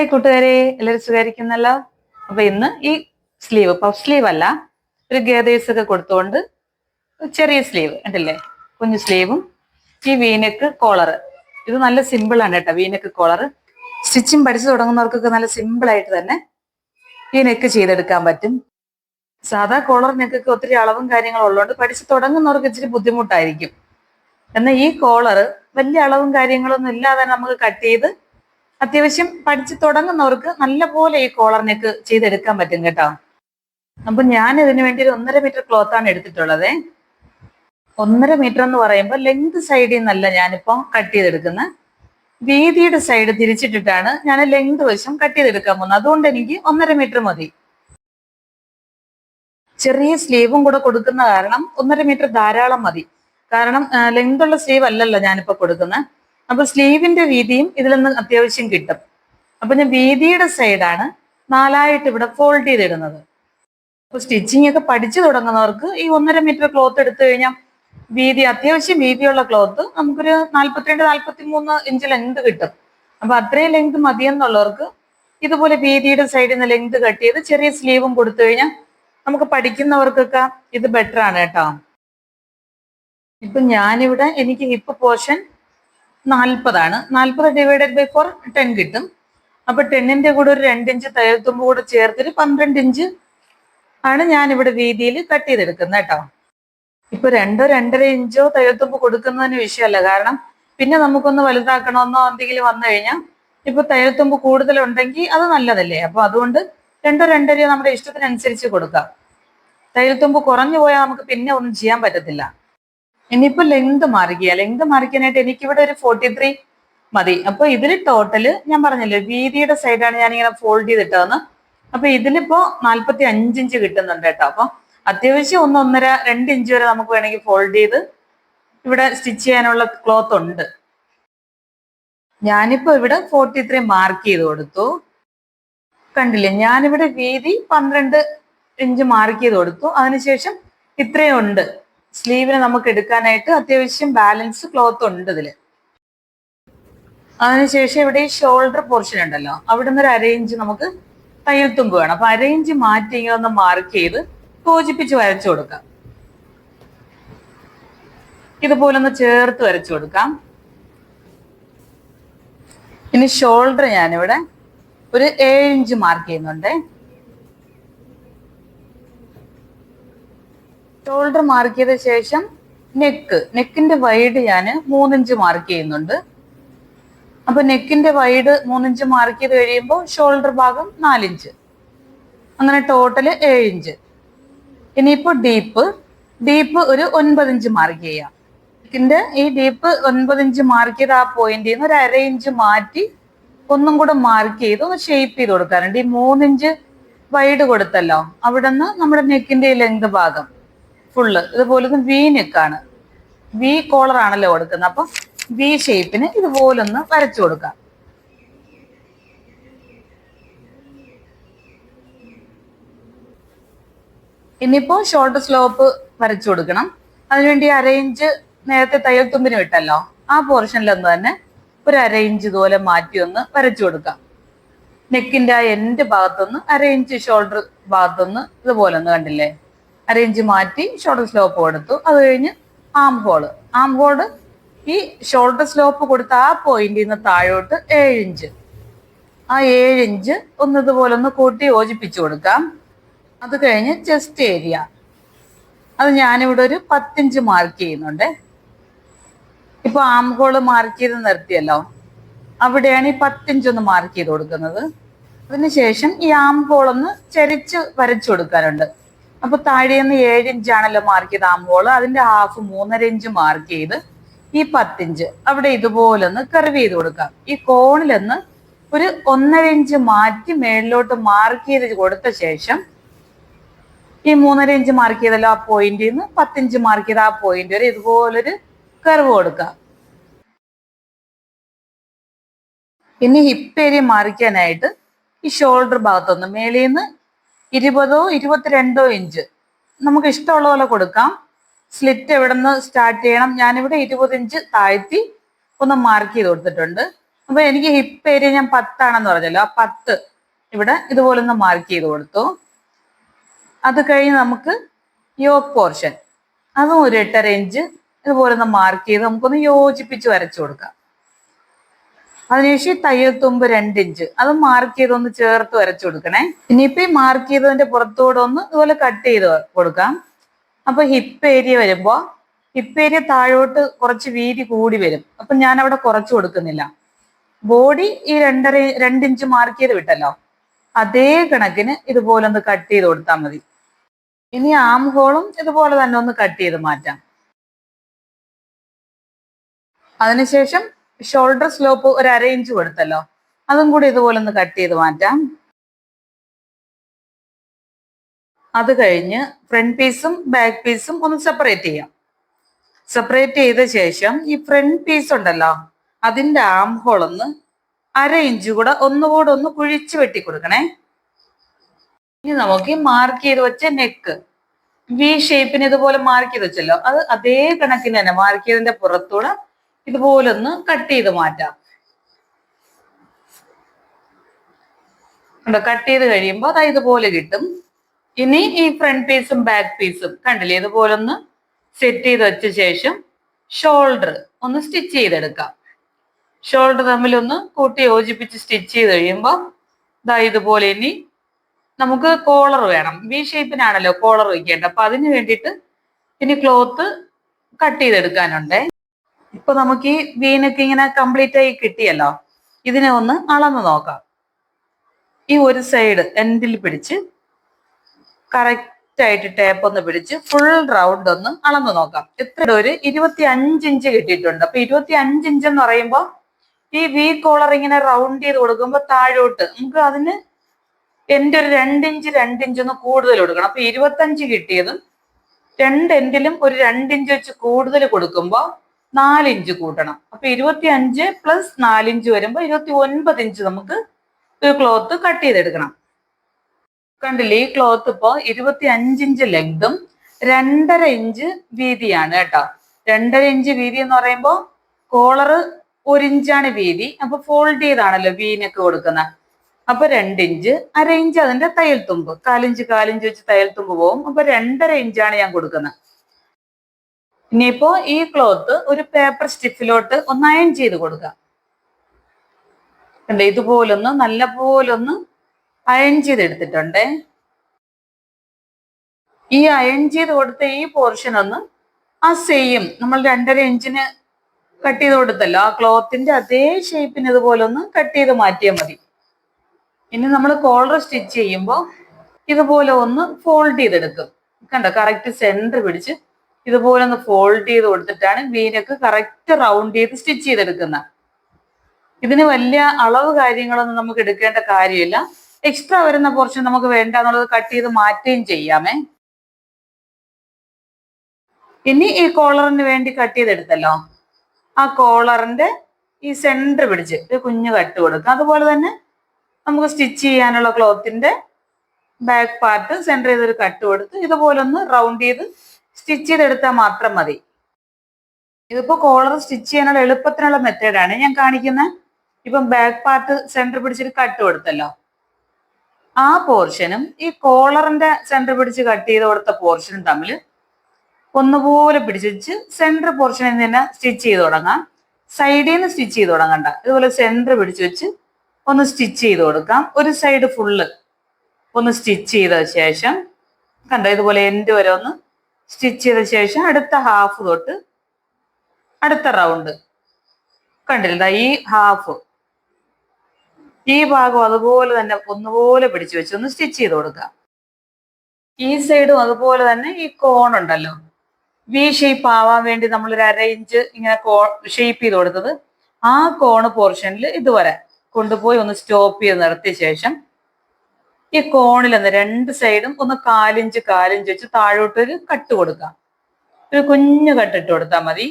Hi കൂട്ടുകാരെ എല്ലാവരും സുഖായിരിക്കുന്നല്ലോ അപ്പൊ ഇന്ന് ഈ സ്ലീവ് പഫ് സ്ലീവ് അല്ല ഒരു ഗേദേഴ്സ് ഒക്കെ കൊടുത്തുകൊണ്ട് ചെറിയ സ്ലീവ് ഉണ്ടല്ലേ കുഞ്ഞു സ്ലീവും ഈ വീനക്ക് കോളർ ഇത് നല്ല സിമ്പിൾ ആണ് കേട്ടോ വീനക്ക് കോളർ സ്റ്റിച്ചിങ് പഠിച്ചു തുടങ്ങുന്നവർക്കൊക്കെ നല്ല സിമ്പിൾ ആയിട്ട് തന്നെ ഈ നെക്ക് ചെയ്തെടുക്കാൻ പറ്റും. സാധാ കോളർ നെക്കൊക്കെ ഒത്തിരി അളവും കാര്യങ്ങളും ഉള്ളതുകൊണ്ട് പഠിച്ചു തുടങ്ങുന്നവർക്ക് ഇച്ചിരി ബുദ്ധിമുട്ടായിരിക്കും. എന്നാൽ ഈ കോളർ വലിയ അളവും കാര്യങ്ങളൊന്നും ഇല്ലാതെ നമുക്ക് കട്ട് ചെയ്ത് അത്യാവശ്യം പഠിച്ചു തുടങ്ങുന്നവർക്ക് നല്ല പോലെ ഈ കോളർ നെക്ക് ചെയ്തെടുക്കാൻ പറ്റും കേട്ടോ. അപ്പൊ ഞാൻ ഇതിന് വേണ്ടി ഒരു ഒന്നര മീറ്റർ ക്ലോത്ത് ആണ് എടുത്തിട്ടുള്ളത്. ഒന്നര മീറ്റർ എന്ന് പറയുമ്പോൾ ലെങ്ത് സൈഡിൽ നിന്നല്ല ഞാനിപ്പോ കട്ട് ചെയ്തെടുക്കുന്നത് വീതിയുടെ സൈഡ് തിരിച്ചിട്ടിട്ടാണ് ഞാൻ ലെങ്ത് വശം കട്ട് ചെയ്തെടുക്കാൻ പോകുന്നത്. അതുകൊണ്ട് എനിക്ക് ഒന്നര മീറ്റർ മതി. ചെറിയ സ്ലീവും കൂടെ കൊടുക്കുന്ന കാരണം ഒന്നര മീറ്റർ ധാരാളം മതി. കാരണം ലെങ്ത് ഉള്ള സ്ലീവ് അല്ലല്ലോ ഞാനിപ്പോ കൊടുക്കുന്നത് അപ്പൊ സ്ലീവിന്റെ വീതിയും ഇതിൽ നിന്ന് അത്യാവശ്യം കിട്ടും. അപ്പൊ ഞാൻ വീതിയുടെ സൈഡാണ് നാലായിട്ട് ഇവിടെ ഫോൾഡ് ചെയ്തിടുന്നത്. അപ്പൊ സ്റ്റിച്ചിങ് ഒക്കെ പഠിച്ചു തുടങ്ങുന്നവർക്ക് ഈ ഒന്നര മീറ്റർ ക്ലോത്ത് എടുത്തു കഴിഞ്ഞാൽ വീതി അത്യാവശ്യം വീതിയുള്ള ക്ലോത്ത് നമുക്കൊരു നാല്പത്തിരണ്ട് നാല്പത്തി മൂന്ന് ഇഞ്ച് ലെങ്ത് കിട്ടും. അപ്പൊ അത്രയും ലെങ്ത് മതിയെന്നുള്ളവർക്ക് ഇതുപോലെ വീതിയുടെ സൈഡിൽ നിന്ന് ലെങ്ത് കട്ട് ചെയ്ത് ചെറിയ സ്ലീവും കൊടുത്തു കഴിഞ്ഞാൽ നമുക്ക് പഠിക്കുന്നവർക്കൊക്കെ ഇത് ബെറ്റർ ആണ് കേട്ടോ. ഇപ്പൊ ഞാനിവിടെ എനിക്ക് ഹിപ്പ് പോർഷൻ നാൽപ്പതാണ് നാൽപ്പത് ഡിവൈഡഡ് ബൈ ഫോർ ടെൻ കിട്ടും. അപ്പൊ ടെന്നിന്റെ കൂടെ ഒരു രണ്ടിഞ്ച് തയ്യൽത്തുമ്പ് കൂടെ ചേർത്തിട്ട് പന്ത്രണ്ട് ഇഞ്ച് ആണ് ഞാൻ ഇവിടെ വീതിയിൽ കട്ട് ചെയ്തെടുക്കുന്നത് കേട്ടോ. ഇപ്പൊ രണ്ടോ രണ്ടര ഇഞ്ചോ തയ്യൽത്തുമ്പ് കൊടുക്കുന്നതിന് വിഷയമല്ല. കാരണം പിന്നെ നമുക്കൊന്ന് വലുതാക്കണമെന്നോ എന്തെങ്കിലും വന്നു കഴിഞ്ഞാൽ ഇപ്പൊ തയ്യൽത്തുമ്പ് കൂടുതലുണ്ടെങ്കിൽ അത് നല്ലതല്ലേ? അപ്പൊ അതുകൊണ്ട് രണ്ടോ രണ്ടരയോ നമ്മുടെ ഇഷ്ടത്തിനനുസരിച്ച് കൊടുക്കാം. തയ്യൽത്തുമ്പ് കുറഞ്ഞു പോയാൽ നമുക്ക് പിന്നെ ഒന്നും ചെയ്യാൻ പറ്റത്തില്ല. ഇനിയിപ്പോ ലെങ്ത് മാറിക്കുക ലെങ്ത് മാറിക്കാനായിട്ട് എനിക്കിവിടെ ഒരു ഫോർട്ടി ത്രീ മതി. അപ്പൊ ഇതിൽ ടോട്ടൽ ഞാൻ പറഞ്ഞല്ലോ വീതിയുടെ സൈഡാണ് ഞാൻ ഇങ്ങനെ ഫോൾഡ് ചെയ്തിട്ടതെന്ന്. അപ്പൊ ഇതിലിപ്പോ നാല്പത്തി അഞ്ച് ഇഞ്ച് കിട്ടുന്നുണ്ട് കേട്ടോ. അപ്പൊ അത്യാവശ്യം ഒന്ന് ഒന്നര രണ്ട് ഇഞ്ച് വരെ നമുക്ക് വേണമെങ്കിൽ ഫോൾഡ് ചെയ്ത് ഇവിടെ സ്റ്റിച്ച് ചെയ്യാനുള്ള ക്ലോത്ത് ഉണ്ട്. ഞാനിപ്പോ ഇവിടെ ഫോർട്ടി ത്രീ മാർക്ക് ചെയ്ത് കൊടുത്തു. കണ്ടില്ലേ ഞാനിവിടെ വീതി പന്ത്രണ്ട് ഇഞ്ച് മാർക്ക് ചെയ്ത് കൊടുത്തു. അതിനുശേഷം ഇത്രയും ഉണ്ട്. സ്ലീവിന് നമുക്ക് എടുക്കാനായിട്ട് അത്യാവശ്യം ബാലൻസ് ക്ലോത്ത് ഉണ്ട് ഇതിൽ അതിനുശേഷം ഇവിടെ ഈ ഷോൾഡർ പോർഷൻ ഉണ്ടല്ലോ. അവിടെ നിന്ന് ഒരു അരയിഞ്ച് നമുക്ക് തയ്യൽ തുമ്പ് വേണം. അപ്പൊ അരയിഞ്ച് മാറ്റി ഒന്ന് മാർക്ക് ചെയ്ത് യോജിപ്പിച്ച് വരച്ചു കൊടുക്കാം. ഇതുപോലെ ഒന്ന് ചേർത്ത് വരച്ചു കൊടുക്കാം. ഇനി ഷോൾഡർ ഞാനിവിടെ ഒരു ഏഴ് ഇഞ്ച് മാർക്ക് ചെയ്യുന്നുണ്ട്. ഷോൾഡർ മാർക്ക് ചെയ്ത ശേഷം നെക്ക് നെക്കിന്റെ വൈഡ് ഞാൻ മൂന്നിഞ്ച് മാർക്ക് ചെയ്യുന്നുണ്ട്. അപ്പൊ നെക്കിന്റെ വൈഡ് മൂന്നിഞ്ച് മാർക്ക് ചെയ്ത് കഴിയുമ്പോൾ ഷോൾഡർ ഭാഗം നാലിഞ്ച്. അങ്ങനെ ടോട്ടൽ ഏഴ് ഇഞ്ച് ഇനിയിപ്പോ ഡീപ്പ് ഡീപ്പ് ഒരു ഒൻപത് ഇഞ്ച് മാർക്ക് ചെയ്യാം നെക്കിന്റെ ഈ ഡീപ്പ് ഒൻപത് ഇഞ്ച് മാർക്ക് ചെയ്ത ആ പോയിന്റിൽ നിന്ന് ഒരു അര ഇഞ്ച് മാറ്റി ഒന്നും കൂടെ മാർക്ക് ചെയ്ത് ഒന്ന് ഷേപ്പ് ചെയ്ത് കൊടുക്കാറുണ്ട്. ഈ മൂന്നിഞ്ച് വൈഡ് കൊടുത്തല്ലോ അവിടെ നിന്ന് നമ്മുടെ നെക്കിന്റെ ലെങ്ത് ഭാഗം. ഫുള്ള് ഇതുപോലെ വി നെക്കാണ്. വി കോളർ ആണല്ലോ കൊടുക്കുന്നത്. അപ്പൊ വി ഷേപ്പിന് ഇതുപോലൊന്ന് വരച്ചു കൊടുക്കാം. ഇനിയിപ്പോ ഷോർട്ട് സ്ലോപ്പ് വരച്ചു കൊടുക്കണം. അതിനുവേണ്ടി അരയിഞ്ച് നേരത്തെ തയ്യൽ തുമ്പിന് വിട്ടല്ലോ. ആ പോർഷനിലൊന്ന് തന്നെ ഒരു അരയിഞ്ച് ഇതുപോലെ മാറ്റി ഒന്ന് വരച്ചു കൊടുക്കാം. നെക്കിന്റെ ആ എൻഡ് ഭാഗത്തൊന്ന് അരയിഞ്ച് ഷോൾഡർ ഭാഗത്തൊന്ന് ഇതുപോലെ ഒന്ന് കണ്ടില്ലേ? അരയിഞ്ച് മാറ്റി ഷോൾഡർ സ്ലോപ്പ് കൊടുത്തു. അത് കഴിഞ്ഞ് ആം ഹോൾ ആം ഹോൾ ഈ ഷോൾഡർ സ്ലോപ്പ് കൊടുത്ത ആ പോയിന്റിൽ നിന്ന് താഴോട്ട് ഏഴ് ഇഞ്ച് ആ ഏഴ് ഇഞ്ച് ഒന്ന് ഇതുപോലെ ഒന്ന് കൂട്ടി യോജിപ്പിച്ചു കൊടുക്കാം. അത് കഴിഞ്ഞ് ചെസ്റ്റ് ഏരിയ അത് ഞാനിവിടെ ഒരു പത്തിഞ്ച് മാർക്ക് ചെയ്യുന്നുണ്ട്. ഇപ്പൊ ആം ഹോൾ മാർക്ക് ചെയ്ത് നിർത്തിയല്ലോ. അവിടെയാണ് ഈ പത്തിഞ്ച് ഒന്ന് മാർക്ക് ചെയ്ത് കൊടുക്കുന്നത്. അതിനുശേഷം ഈ ആം ഹോൾ ഒന്ന് ചരിച്ച് വരച്ചു കൊടുക്കാനുണ്ട്. അപ്പൊ താഴെന്ന് ഏഴ് ഇഞ്ചാണല്ലോ മാർക്ക് ചെയ്ത് ആം അതിന്റെ ഹാഫ് മൂന്നര ഇഞ്ച് മാർക്ക് ചെയ്ത് ഈ പത്തിഞ്ച്. അവിടെ ഇതുപോലെ ഒന്ന് കർവ് ചെയ്ത് കൊടുക്കാം. ഈ കോണിലൊന്ന് ഒരു ഒന്നര ഇഞ്ച് മാറ്റി മേളിലോട്ട് മാർക്ക് ചെയ്ത് കൊടുത്ത ശേഷം ഈ മൂന്നര ഇഞ്ച് മാർക്ക് ചെയ്തല്ലോ ആ പോയിന്റിൽ നിന്ന് പത്തിഞ്ച് മാർക്ക് ചെയ്ത ആ പോയിന്റ് വരെ ഇതുപോലൊരു കർവ് കൊടുക്കാം. ഇനി ഹിപ്പ് ഏരിയ മാറിക്കാനായിട്ട് ഈ ഷോൾഡർ ഭാഗത്തൊന്ന് മേളിൽ നിന്ന് ഇരുപതോ ഇരുപത്തിരണ്ടോ ഇഞ്ച് നമുക്ക് ഇഷ്ടമുള്ള പോലെ കൊടുക്കാം. സ്ലിറ്റ് എവിടെ നിന്ന് സ്റ്റാർട്ട് ചെയ്യണം? ഞാനിവിടെ ഇരുപത് ഇഞ്ച് താഴ്ത്തി ഒന്ന് മാർക്ക് ചെയ്ത് കൊടുത്തിട്ടുണ്ട്. അപ്പൊ എനിക്ക് ഹിപ്പ് ഏരിയ ഞാൻ പത്താണെന്ന് പറഞ്ഞല്ലോ. ആ പത്ത് ഇവിടെ ഇതുപോലെ ഒന്ന് മാർക്ക് ചെയ്ത് കൊടുത്തു. അത് കഴിഞ്ഞ് നമുക്ക് യോക്ക് പോർഷൻ അതും ഒരു എട്ടര ഇഞ്ച് ഇതുപോലെ ഒന്ന് മാർക്ക് ചെയ്ത് നമുക്കൊന്ന് യോജിപ്പിച്ച് വരച്ചു കൊടുക്കാം. അതിനുശേഷം ഈ തയ്യൽ തുമ്പ് രണ്ട് ഇഞ്ച്. അത് മാർക്ക് ചെയ്തൊന്ന് ചേർത്ത് വരച്ചു കൊടുക്കണേ. ഇനിയിപ്പോ ഈ മാർക്ക് ചെയ്തതിന്റെ പുറത്തൂടെ ഒന്ന് ഇതുപോലെ കട്ട് ചെയ്ത് കൊടുക്കാം. അപ്പൊ ഹിപ്പ് ഏരിയ വരുമ്പോ ഹിപ്പ് ഏരിയ താഴോട്ട് കുറച്ച് വീതി കൂടി വരും. അപ്പൊ ഞാൻ അവിടെ കുറച്ച് കൊടുക്കുന്നില്ല. ബോഡി ഈ രണ്ടര രണ്ടിഞ്ച് മാർക്ക് ചെയ്ത് വിട്ടല്ലോ. അതേ കണക്കിന് ഇതുപോലെ ഒന്ന് കട്ട് ചെയ്ത് കൊടുത്താൽ മതി. ഇനി ആം ഹോളും ഇതുപോലെ തന്നെ ഒന്ന് കട്ട് ചെയ്ത് മാറ്റാം. അതിനുശേഷം ഷോൾഡർ സ്ലോപ്പ് ഒരു അര ഇഞ്ച് കൊടുത്തല്ലോ. അതും കൂടി ഇതുപോലെ ഒന്ന് കട്ട് ചെയ്ത് മാറ്റാം. അത് കഴിഞ്ഞ് ഫ്രണ്ട് പീസും ബാക്ക് പീസും ഒന്ന് സെപ്പറേറ്റ് ചെയ്യാം. സെപ്പറേറ്റ് ചെയ്ത ശേഷം ഈ ഫ്രണ്ട് പീസ് ഉണ്ടല്ലോ അതിന്റെ ആം ഹോൾ ഒന്ന് അര ഇഞ്ച് കൂടെ ഒന്നുകൂടെ ഒന്ന് കുഴിച്ച് വെട്ടി കൊടുക്കണേ ഇനി നമുക്ക് മാർക്ക് ചെയ്ത് വെച്ച നെക്ക് വി ഷേപ്പിന് ഇതുപോലെ മാർക്ക് ചെയ്ത് വെച്ചല്ലോ. അത് അതേ കണക്കിന് തന്നെ മാർക്ക് ചെയ്തതിന്റെ പുറത്തൂടെ ഇതുപോലെ ഒന്ന് കട്ട് ചെയ്ത് മാറ്റാം. കണ്ടോ കട്ട് ചെയ്ത് കഴിയുമ്പോൾ അത് ഇതുപോലെ കിട്ടും. ഇനി ഈ ഫ്രണ്ട് പീസും ബാക്ക് പീസും കണ്ടില്ലേ ഇതുപോലെ ഒന്ന് സെറ്റ് ചെയ്ത് വെച്ച ശേഷം ഷോൾഡർ ഒന്ന് സ്റ്റിച്ച് ചെയ്തെടുക്കാം. ഷോൾഡർ തമ്മിൽ ഒന്ന് കൂട്ടി യോജിപ്പിച്ച് സ്റ്റിച്ച് ചെയ്ത് കഴിയുമ്പോൾ ഇതാ ഇതുപോലെ ഇനി നമുക്ക് കോളർ വേണം. വി ഷേപ്പിനാണല്ലോ കോളർ വയ്ക്കേണ്ടത് അപ്പൊ അതിന് വേണ്ടിയിട്ട് ഇനി ക്ലോത്ത് കട്ട് ചെയ്തെടുക്കാനുണ്ടേ. ഇപ്പൊ നമുക്ക് ഈ വീനൊക്കെ ഇങ്ങനെ കംപ്ലീറ്റ് ആയി കിട്ടിയല്ലോ. ഇതിനെ ഒന്ന് അളന്ന് നോക്കാം. ഈ ഒരു സൈഡ് എൻഡിൽ പിടിച്ച് കറക്റ്റ് ആയിട്ട് ടേപ്പ് ഒന്ന് പിടിച്ച് ഫുൾ റൗണ്ട് ഒന്ന് അളന്ന് നോക്കാം. എത്ര ഒരു ഇരുപത്തി അഞ്ച് ഇഞ്ച് കിട്ടിയിട്ടുണ്ട്. അപ്പൊ ഇരുപത്തി അഞ്ച് ഇഞ്ച് എന്ന് പറയുമ്പോൾ ഈ വി കോളർ ഇങ്ങനെ റൗണ്ട് ചെയ്ത് കൊടുക്കുമ്പോൾ താഴോട്ട് നമുക്ക് അതിന് എന്റെ ഒരു രണ്ടിഞ്ച് രണ്ടിഞ്ച് ഒന്ന് കൂടുതൽ കൊടുക്കണം. അപ്പൊ ഇരുപത്തഞ്ച് കിട്ടിയതും രണ്ട് എൻഡിലും ഒരു രണ്ടിഞ്ച് വെച്ച് കൂടുതൽ കൊടുക്കുമ്പോൾ നാലിഞ്ച് കൂട്ടണം. അപ്പൊ ഇരുപത്തി അഞ്ച് പ്ലസ് നാലിഞ്ച് വരുമ്പോൾ ഇരുപത്തി ഒൻപത് ഇഞ്ച് നമുക്ക് ക്ലോത്ത് കട്ട് ചെയ്തെടുക്കണം. കണ്ടില്ലേ ഈ ക്ലോത്ത് ഇപ്പോ ഇരുപത്തി അഞ്ചിഞ്ച് ലെങ്തും രണ്ടര ഇഞ്ച് വീതിയാണ് കേട്ടോ. രണ്ടര ഇഞ്ച് വീതി എന്ന് പറയുമ്പോൾ കോളറ് ഒരു ഇഞ്ചാണ് വീതി. അപ്പൊ ഫോൾഡ് ചെയ്താണല്ലോ വീനൊക്കെ കൊടുക്കുന്നത് അപ്പൊ രണ്ടിഞ്ച് അര ഇഞ്ച് അതിന്റെ തയ്യൽ തുമ്പ്. കാലിഞ്ച് കാലിഞ്ച് വെച്ച് തയ്യൽ തുമ്പ് പോകും. അപ്പൊ രണ്ടര ഇഞ്ചാണ് ഞാൻ കൊടുക്കുന്നത് ഇനിയിപ്പോ ഈ ക്ലോത്ത് ഒരു പേപ്പർ സ്റ്റിഫിലോട്ട് ഒന്ന് അയൺ ചെയ്ത് കൊടുക്കുക കണ്ടേ ഇതുപോലൊന്ന് നല്ല പോലൊന്ന് അയൺ ചെയ്തെടുത്തിട്ടുണ്ടേ. ഈ അയൺ ചെയ്ത് കൊടുത്ത ഈ പോർഷൻ ഒന്ന് ആ സെയിം നമ്മൾ രണ്ടര ഇഞ്ചിന് കട്ട് ചെയ്ത് കൊടുത്തല്ലോ ആ ക്ലോത്തിന്റെ അതേ ഷേപ്പിന് ഇതുപോലൊന്ന് കട്ട് ചെയ്ത് മാറ്റിയാൽ മതി. ഇനി നമ്മൾ കോളർ സ്റ്റിച്ച് ചെയ്യുമ്പോൾ ഇതുപോലെ ഒന്ന് ഫോൾഡ് ചെയ്തെടുക്കും. കണ്ടോ കറക്റ്റ് സെന്റർ പിടിച്ച് ഇതുപോലെ ഒന്ന് ഫോൾഡ് ചെയ്ത് കൊടുത്തിട്ടാണ് വീനൊക്കെ കറക്റ്റ് റൗണ്ട് ചെയ്ത് സ്റ്റിച്ച് ചെയ്തെടുക്കുന്നത് ഇതിന് വലിയ അളവ് കാര്യങ്ങളൊന്നും നമുക്ക് എടുക്കേണ്ട കാര്യമില്ല. എക്സ്ട്രാ വരുന്ന പോർഷൻ നമുക്ക് വേണ്ട എന്നുള്ളത് കട്ട് ചെയ്ത് മാറ്റുകയും ചെയ്യാമേ. ഇനി ഈ കോളറിന് വേണ്ടി കട്ട് ചെയ്തെടുത്തല്ലോ. ആ കോളറിന്റെ ഈ സെന്റർ പിടിച്ച് ഒരു കുഞ്ഞു കട്ട് കൊടുക്കുക. അതുപോലെ തന്നെ നമുക്ക് സ്റ്റിച്ച് ചെയ്യാനുള്ള ക്ലോത്തിന്റെ ബാക്ക് പാർട്ട് സെന്റർ ചെയ്തൊരു കട്ട് കൊടുത്ത് ഇതുപോലെ ഒന്ന് റൗണ്ട് ചെയ്ത് സ്റ്റിച്ച് ചെയ്തെടുത്താൽ മാത്രം മതി. ഇതിപ്പോ കോളർ സ്റ്റിച്ച് ചെയ്യാനുള്ള എളുപ്പത്തിനുള്ള മെത്തേഡാണ് ഞാൻ കാണിക്കുന്നത് ഇപ്പം ബാക്ക് പാർട്ട് സെന്റർ പിടിച്ചിട്ട് കട്ട് കൊടുത്തല്ലോ. ആ പോർഷനും ഈ കോളറിന്റെ സെന്റർ പിടിച്ച് കട്ട് ചെയ്ത് കൊടുത്ത പോർഷനും തമ്മിൽ ഒന്നുപോലെ പിടിച്ച് സെന്റർ പോർഷനിൽ നിന്ന് സ്റ്റിച്ച് ചെയ്ത് തുടങ്ങാം. സൈഡിൽ നിന്ന് സ്റ്റിച്ച് ചെയ്ത് തുടങ്ങണ്ട ഇതുപോലെ സെന്റർ പിടിച്ച് വെച്ച് ഒന്ന് സ്റ്റിച്ച് ചെയ്ത് കൊടുക്കാം. ഒരു സൈഡ് ഫുള്ള് ഒന്ന് സ്റ്റിച്ച് ചെയ്ത ശേഷം കണ്ടോ ഇതുപോലെ എൻഡ് വരെ ഒന്ന് സ്റ്റിച്ച് ചെയ്ത ശേഷം അടുത്ത ഹാഫ് തൊട്ട് അടുത്ത റൗണ്ട് കണ്ടില്ല? ഈ ഹാഫ് ഈ ഭാഗം അതുപോലെ തന്നെ ഒന്നുപോലെ പിടിച്ചു വെച്ച് ഒന്ന് സ്റ്റിച്ച് ചെയ്ത് കൊടുക്കുക. ഈ സൈഡും അതുപോലെ തന്നെ ഈ കോൺ ഉണ്ടല്ലോ. വി ഷേപ്പ് ആവാൻ വേണ്ടി നമ്മൾ ഒരു അര ഇഞ്ച് ഇങ്ങനെ കോ ഷേപ്പ് ചെയ്ത് കൊടുത്തത് ആ കോണ് പോർഷനിൽ ഇതുവരെ കൊണ്ടുപോയി ഒന്ന് സ്റ്റോപ്പ് ചെയ്ത് നിർത്തിയ ശേഷം ഈ കോണിൽ നിന്ന് രണ്ട് സൈഡും ഒന്ന് കാലിഞ്ച് കാലിഞ്ച് വെച്ച് താഴോട്ട് ഒരു കട്ട് കൊടുക്കാം ഒരു കുഞ്ഞു കട്ടിട്ട് കൊടുത്താൽ മതി.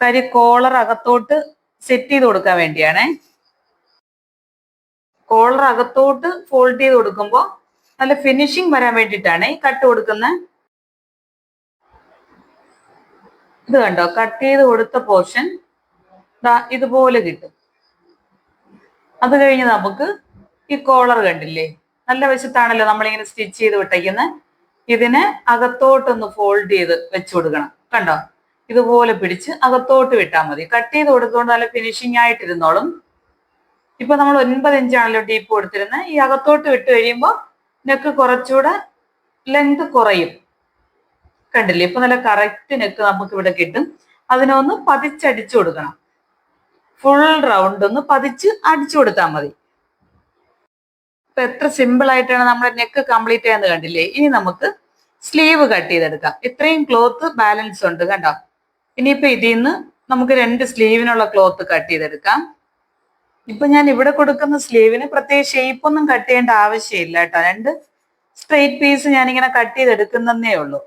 കരി കോളർ അകത്തോട്ട് സെറ്റ് ചെയ്ത് കൊടുക്കാൻ വേണ്ടിയാണേ. കോളർ അകത്തോട്ട് ഫോൾഡ് ചെയ്ത് കൊടുക്കുമ്പോൾ നല്ല ഫിനിഷിങ് വരാൻ വേണ്ടിയിട്ടാണ് ഈ കട്ട് കൊടുക്കുന്നത് ഇത് കണ്ടോ? കട്ട് ചെയ്ത് കൊടുത്ത പോർഷൻ ഇതുപോലെ കിട്ടും. അത് കഴിഞ്ഞ് നമുക്ക് ഈ കോളർ കണ്ടില്ലേ? നല്ല വശത്താണല്ലോ നമ്മളിങ്ങനെ സ്റ്റിച്ച് ചെയ്ത് വിട്ടേക്കുന്നത് ഇതിനെ അകത്തോട്ടൊന്ന് ഫോൾഡ് ചെയ്ത് വെച്ചു കൊടുക്കണം. കണ്ടോ? ഇതുപോലെ പിടിച്ച് അകത്തോട്ട് വിട്ടാൽ മതി. കട്ട് ചെയ്ത് കൊടുത്തുകൊണ്ട് നല്ല ഫിനിഷിംഗ് ആയിട്ടിരുന്നോളും. ഇപ്പൊ നമ്മൾ ഒൻപത് ഇഞ്ചാണല്ലോ ഡീപ്പ് കൊടുത്തിരുന്നത് ഈ അകത്തോട്ട് വിട്ട് കഴിയുമ്പോൾ നെക്ക് കുറച്ചുകൂടെ ലെങ്ത് കുറയും. കണ്ടില്ലേ? ഇപ്പൊ നല്ല കറക്റ്റ് നെക്ക് നമുക്ക് ഇവിടെ കിട്ടും. അതിനൊന്ന് പതിച്ചടിച്ചു കൊടുക്കണം. ഫുൾ റൗണ്ട് ഒന്ന് പതിച്ച് അടിച്ചു കൊടുത്താൽ മതി. ഇപ്പൊ എത്ര സിമ്പിൾ ആയിട്ടാണ് നമ്മുടെ നെക്ക് കംപ്ലീറ്റ് ചെയ്യാന്ന് കണ്ടില്ലേ? ഇനി നമുക്ക് സ്ലീവ് കട്ട് ചെയ്തെടുക്കാം. ഇത്രയും ക്ലോത്ത് ബാലൻസ് ഉണ്ട് കണ്ടോ? ഇനിയിപ്പോ ഇതിൽ നിന്ന് നമുക്ക് രണ്ട് സ്ലീവിനുള്ള ക്ലോത്ത് കട്ട് ചെയ്തെടുക്കാം. ഇപ്പൊ ഞാൻ ഇവിടെ കൊടുക്കുന്ന സ്ലീവിന് പ്രത്യേക ഷേപ്പൊന്നും കട്ട് ചെയ്യേണ്ട ആവശ്യമില്ല കേട്ടോ. രണ്ട് സ്ട്രെയിറ്റ് പീസ് ഞാനിങ്ങനെ കട്ട് ചെയ്തെടുക്കുന്നേ ഉള്ളൂ.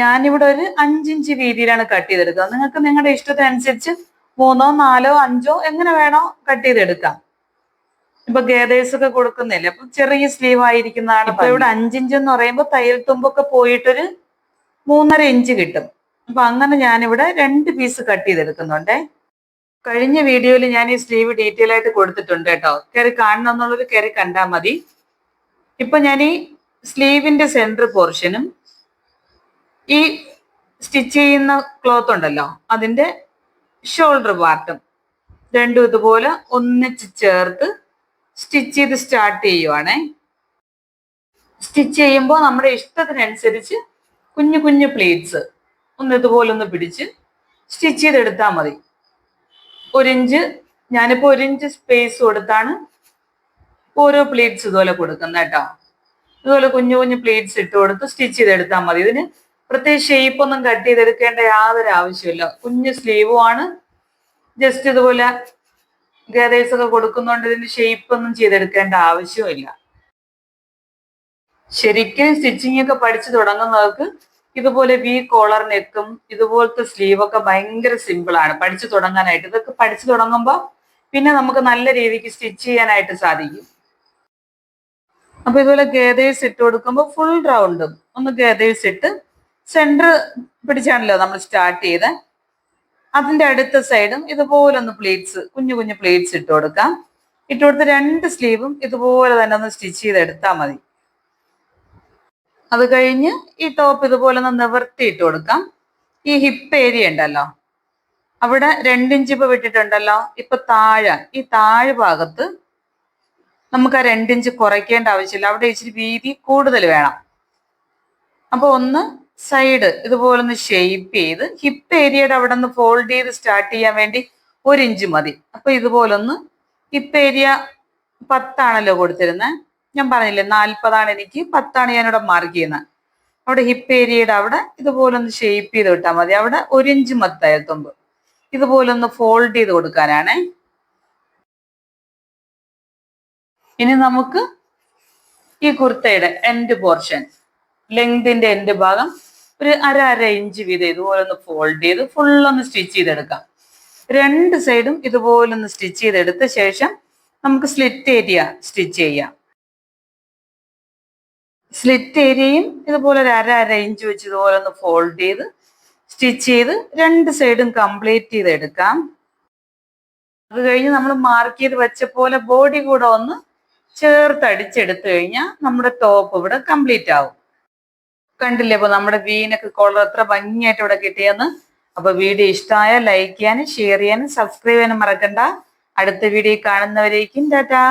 ഞാനിവിടെ ഒരു അഞ്ചിഞ്ച് വീതിയിലാണ് കട്ട് ചെയ്തെടുക്കുക നിങ്ങൾക്ക് നിങ്ങളുടെ ഇഷ്ടത്തിനനുസരിച്ച് മൂന്നോ നാലോ അഞ്ചോ എങ്ങനെ വേണോ കട്ട് ചെയ്തെടുക്കാം. ഇപ്പൊ ഗേദേഴ്സ് ഒക്കെ കൊടുക്കുന്നില്ലേ? അപ്പൊ ചെറിയ സ്ലീവ് ആയിരിക്കുന്നതാണ് ഇപ്പൊ ഇവിടെ അഞ്ചിഞ്ച് എന്ന് പറയുമ്പോൾ തയ്യൽ തുമ്പൊക്കെ പോയിട്ടൊരു മൂന്നര ഇഞ്ച് കിട്ടും. അപ്പൊ അങ്ങനെ ഞാനിവിടെ രണ്ട് പീസ് കട്ട് ചെയ്തെടുക്കുന്നുണ്ടേ. കഴിഞ്ഞ വീഡിയോയിൽ ഞാൻ ഈ സ്ലീവ് ഡീറ്റെയിൽ ആയിട്ട് കൊടുത്തിട്ടുണ്ട് കേട്ടോ. കയറി കാണണം എന്നുള്ളത് കയറി കണ്ടാൽ മതി. ഇപ്പൊ ഞാൻ ഈ സ്ലീവിന്റെ സെന്റർ പോർഷനും ഈ സ്റ്റിച്ച് ചെയ്യുന്ന ക്ലോത്ത് ഉണ്ടല്ലോ അതിന്റെ ഷോൾഡർ പാർട്ടും രണ്ടും ഇതുപോലെ ഒന്നിച്ച് ചേർത്ത് സ്റ്റിച്ച് ചെയ്ത് സ്റ്റാർട്ട് ചെയ്യുവാണേ. സ്റ്റിച്ച് ചെയ്യുമ്പോൾ നമ്മുടെ ഇഷ്ടത്തിനനുസരിച്ച് കുഞ്ഞു കുഞ്ഞു പ്ലേറ്റ്സ് ഒന്ന് ഇതുപോലെ ഒന്ന് പിടിച്ച് സ്റ്റിച്ച് ചെയ്തെടുത്താൽ മതി. ഒരിഞ്ച് ഞാനിപ്പോൾ ഒരിഞ്ച് സ്പേസ് കൊടുത്താണ് ഓരോ പ്ലേറ്റ്സ് ഇതുപോലെ കൊടുക്കുന്നത് കേട്ടോ. ഇതുപോലെ കുഞ്ഞു കുഞ്ഞു പ്ലേറ്റ്സ് ഇട്ട് കൊടുത്ത് സ്റ്റിച്ച് ചെയ്തെടുത്താൽ മതി. ഇതിന് പ്രത്യേക ഷേപ്പ് ഒന്നും കട്ട് ചെയ്തെടുക്കേണ്ട യാതൊരു ആവശ്യമില്ല കുഞ്ഞു സ്ലീവുമാണ്. ജസ്റ്റ് ഇതുപോലെ ഗേദേഴ്സ് ഒക്കെ കൊടുക്കുന്നതുകൊണ്ട് ഇതിന്റെ ഷേപ്പ് ഒന്നും ചെയ്തെടുക്കേണ്ട ആവശ്യമില്ല ശരിക്കും സ്റ്റിച്ചിങ് ഒക്കെ പഠിച്ചു തുടങ്ങുന്നവർക്ക് ഇതുപോലെ വി കോളർ നെക്കും ഇതുപോലത്തെ സ്ലീവ് ഒക്കെ ഭയങ്കര സിമ്പിൾ ആണ്. പഠിച്ചു തുടങ്ങാനായിട്ട്. ഇതൊക്കെ പഠിച്ചു തുടങ്ങുമ്പോൾ പിന്നെ നമുക്ക് നല്ല രീതിക്ക് സ്റ്റിച്ച് ചെയ്യാനായിട്ട് സാധിക്കും. അപ്പൊ ഇതുപോലെ ഗേദേഴ്സ് ഇട്ട് കൊടുക്കുമ്പോൾ ഫുൾ റൗണ്ടും ഒന്ന് ഗേദേഴ്സ് ഇട്ട് സെന്റർ പിടിച്ചാണല്ലോ നമ്മൾ സ്റ്റാർട്ട് ചെയ്ത്. അതിന്റെ അടുത്ത സൈഡും ഇതുപോലെ ഒന്ന് പ്ലേറ്റ്സ് കുഞ്ഞു കുഞ്ഞു പ്ലേറ്റ്സ് ഇട്ട് കൊടുക്കാം. ഇട്ട് കൊടുത്ത് രണ്ട് സ്ലീവും ഇതുപോലെ തന്നെ ഒന്ന് സ്റ്റിച്ച് ചെയ്ത് എടുത്താൽ മതി. അത് കഴിഞ്ഞ് ഈ ടോപ്പ് ഇതുപോലെ ഒന്ന് നിവർത്തി ഇട്ട് കൊടുക്കാം. ഈ ഹിപ്പ് ഏരിയ ഉണ്ടല്ലോ. അവിടെ രണ്ടിഞ്ച് ഇപ്പൊ വിട്ടിട്ടുണ്ടല്ലോ. ഇപ്പൊ താഴെ ഈ താഴെ ഭാഗത്ത് നമുക്ക് ആ രണ്ടിഞ്ച് കുറയ്ക്കേണ്ട ആവശ്യമില്ല. അവിടെ ഇച്ചിരി വീതി കൂടുതൽ വേണം. അപ്പൊ ഒന്ന് സൈഡ് ഇതുപോലെ ഒന്ന് ഷെയ്പ്പ് ചെയ്ത് ഹിപ്പ് ഏരിയയുടെ അവിടെ നിന്ന് ഫോൾഡ് ചെയ്ത് സ്റ്റാർട്ട് ചെയ്യാൻ വേണ്ടി ഒരു ഇഞ്ച് മതി. അപ്പൊ ഇതുപോലെ ഒന്ന് ഹിപ്പ് ഏരിയ പത്താണല്ലോ കൊടുത്തിരുന്നത് ഞാൻ പറഞ്ഞില്ലേ നാൽപ്പതാണ് എനിക്ക് പത്താണ് ഞാനിവിടെ മാർക്ക് ചെയ്യുന്നത് അവിടെ ഹിപ്പ് ഏരിയയുടെ അവിടെ ഇതുപോലെ ഒന്ന് ഷേപ്പ് ചെയ്ത് വിട്ടാൽ മതി. അവിടെ ഒരു ഇഞ്ച് മത്തായത്തുമ്പ് ഇതുപോലെ ഒന്ന് ഫോൾഡ് ചെയ്ത് കൊടുക്കാനാണ്. ഇനി നമുക്ക് ഈ കുർത്തയുടെ എൻഡ് പോർഷൻ ലെങ്തിന്റെ എൻഡ് ഭാഗം ഒരു അര അര ഇഞ്ച് വീതം ഇതുപോലെ ഒന്ന് ഫോൾഡ് ചെയ്ത് ഫുൾ ഒന്ന് സ്റ്റിച്ച് ചെയ്തെടുക്കാം. രണ്ട് സൈഡും ഇതുപോലെ ഒന്ന് സ്റ്റിച്ച് ചെയ്തെടുത്ത ശേഷം നമുക്ക് സ്ലിറ്റ് ഏരിയ സ്റ്റിച്ച് ചെയ്യാം. സ്ലിറ്റ് ഏരിയയും ഇതുപോലെ ഒരു അര അര ഇഞ്ച് വെച്ച് ഇതുപോലെ ഒന്ന് ഫോൾഡ് ചെയ്ത് സ്റ്റിച്ച് ചെയ്ത് രണ്ട് സൈഡും കംപ്ലീറ്റ് ചെയ്തെടുക്കാം. അത് കഴിഞ്ഞ് നമ്മൾ മാർക്ക് ചെയ്ത് വെച്ച പോലെ ബോഡി കൂടെ ഒന്ന് ചേർത്ത് അടിച്ചെടുത്തു കഴിഞ്ഞാൽ നമ്മുടെ ടോപ്പ് ഇവിടെ കംപ്ലീറ്റ് ആവും. കണ്ടില്ലേ? അപ്പൊ നമ്മുടെ വീനൊക്കെ കോളർ എത്ര ഭംഗിയായിട്ട് ഇവിടെ കിട്ടിയെന്ന്. അപ്പൊ വീഡിയോ ഇഷ്ടമായ ലൈക്ക് ചെയ്യാനും ഷെയർ ചെയ്യാനും സബ്സ്ക്രൈബ് ചെയ്യാനും മറക്കണ്ട. അടുത്ത വീഡിയോ കാണുന്നവരേക്കും ടാറ്റാ.